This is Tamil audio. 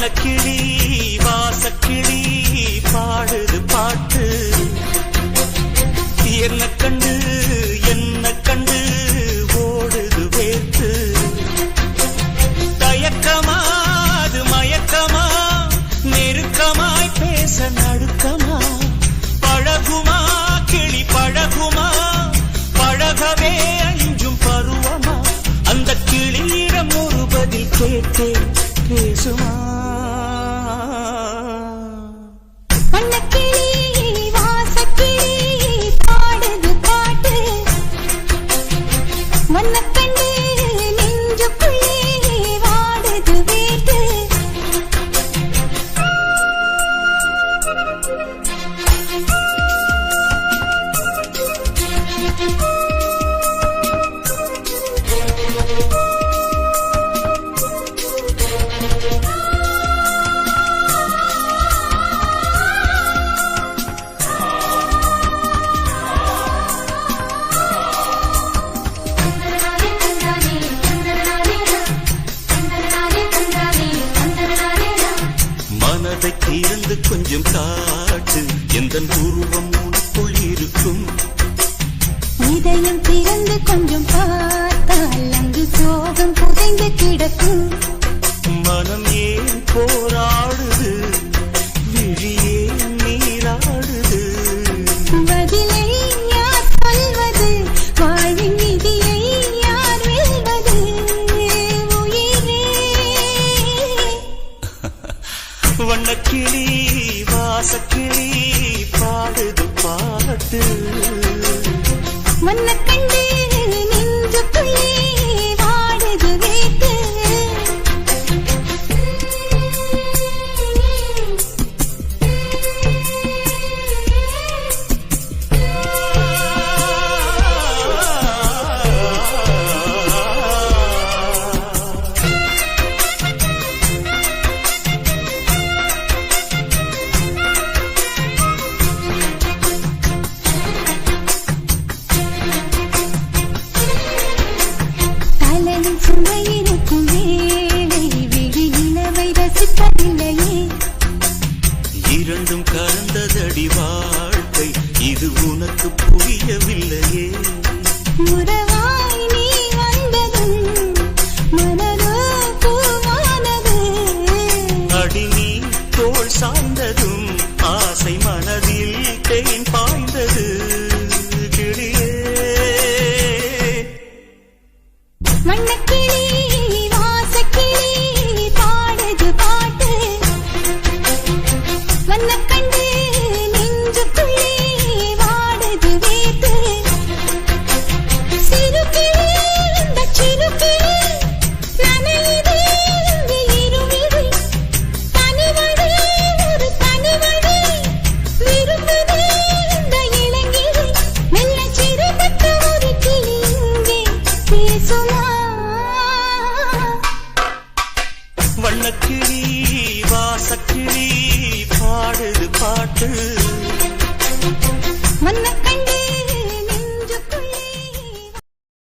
செல்லக்கிளி வாசக்கிளி பாடுது பாட்டு. என்ன கண்டு என்ன கண்டு ஓடுது வேத்து தயக்கமாது மயக்கமா நெருக்கமாய் பேச நடுக்கமா? பழகுமா கிளி பழகுமா? பழகவே அஞ்சும் பருவமா? அந்த கிளியிடம் ஒரு பதில் கேட்டேன். அதை தீர்ந்து கொஞ்சம் காட்டு. எந்த உருவம் உனக்குள் இருக்கும்? இதயம் திறந்து கொஞ்சம் பார்த்தால் அங்கு சோகம் புதைந்து கிடக்கும். வண்ணக்கிளி வாசக்கிளி பாடுது பாட்டு இரண்டும் கலந்ததடி வாழ்க்கை. இது உனக்கு புரியவில்லையே. அடி நீ தோள் சாய்ந்ததும் ஆசை மனதில் வண்ணக்கிளி வாசக்கிளி பாடுது பாட்டு.